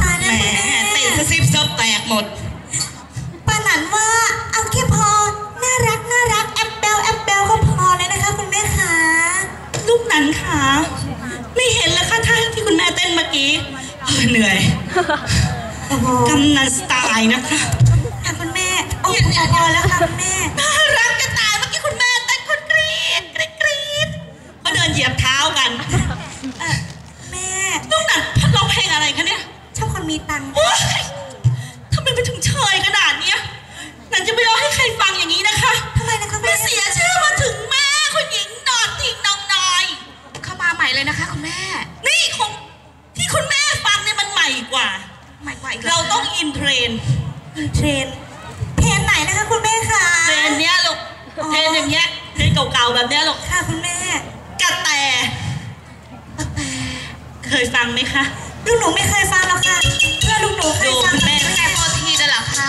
ตายแหแล้วมคุณแม่เต้นสซิบซบแตกหมด ป้าหนันว่าเอาแค่พอ น่ารักน่ารักแอปเบลแอปเบลก็พอเลยนะคะ คุณแม่คะลูกนั้นค่ะไม่เห็นเลยค่ะท่าที่คุณแม่เต้นเมื่อกี้เฮ้ยเหนื่อยโอ้โหกำนันสไตล์นะคะ ค่ะคุณแม่ โอ้พอพอแล้วค่ะคุณแม่ มีตังค์ว้ายทำไมไปถึงเชยขนาดเนี้ยนันจะไม่ร้องให้ใครฟังอย่างนี้นะคะทำไมนะคะมัแม่นเสียชื่อมาถึงแม่คุณหญิงนอนทิงนองนอย เข้ามาใหม่เลยนะคะคุณแม่นี่ของที่คุณแม่ฟังเนี่ยมันใหม่กว่า ใหม่กว่าอีกเราต้องอินเทรนด์เทรนเทรนไหนนะคะคุณแม่คะเทรนด์เนี้ยลูกอ๋อเทรนด์อย่างเงี้ยเทรนด์เก่าๆแบบเนี้ยลูกค่ะคุณแม่กระแตเคยฟังไหมคะ ลูกหนูไม่เคยฟังหรอกค่ะเพื่อนลูกหนูเคยฟังดูคุณแม่ไม่ใช่โพสทีนั่นเหรอคะ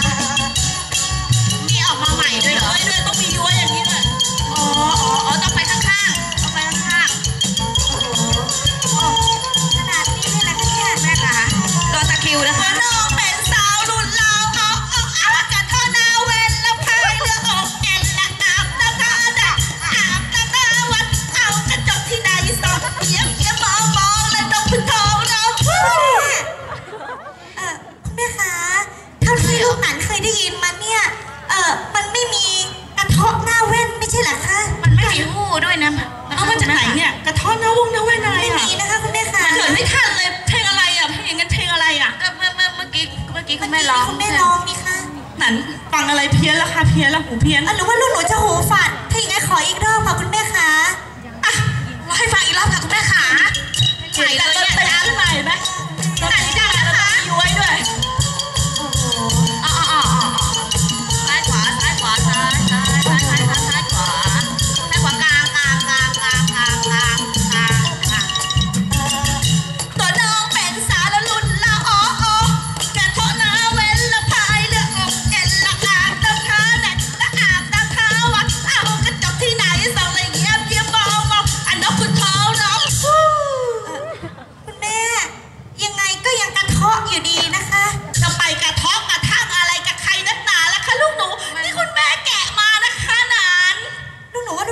นี่ออกมาใหม่ด้วยเหรอย้อยด้วยต้องมีย้อยอย่างนี้ด้วยอ๋ออ๋ออ๋อต้องไปข้างๆต้องไปข้างโอ้ขนาดนี้เลยนะคะเนี่ยๆแม่คะรอตะคริวนะคะ หนันเคยได้ยินมาเนี่ย เออมันไม่มีกระเทาะหน้าแว่นไม่ใช่เหรอคะมันไม่มีหูด้วยนะเอามาจากไหนเนี่ยกระท้อนน้าวงน้าแว่นอะไรไม่อะมีนะคะคุณแม่คะเกิดไม่ทันเลยเพลงอะไรอะเพลงกันเพลงอะไรอะก็เมื่อเมื่อเมื่อกี้เมื่อกี้คุเมื่อณแม่กี้ร้องคุณแม่ร้องนี่ค่ะนั้นฟังอะไรเพี้ยนแล้วค่ะเพี้ยนแล้วหูเพี้ยนเออหรือว่าลูกหนูจะหูฝาดถ้าอย่างนั้นขออีกรอบค่ะคุณแม่คะอะร้องให้ฟังอีกรอบค่ะคุณแม่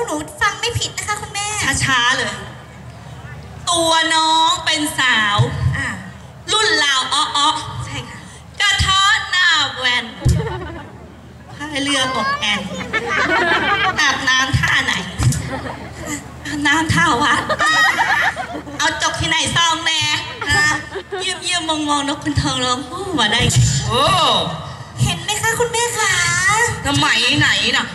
หนูว่าลูกหนูฟังไม่ผิดนะคะคุณแม่ ช้าๆเลย ตัวน้องเป็นสาว อ่ารุ่นราวอ้ออ้อใช่ค่ะ กระเทาะหน้าแวนพายเรือบอกแอนอาบน้ำท่าไหนอาบน้ำท่าวัด เอาจกที่ไหนซองแน่เยี่ยมเยี่ยมมองมองนกคุณทองร้องฮู้มาได้โอ้เห็นไหมคะคุณแม่คะ สมัยไหนน่ะ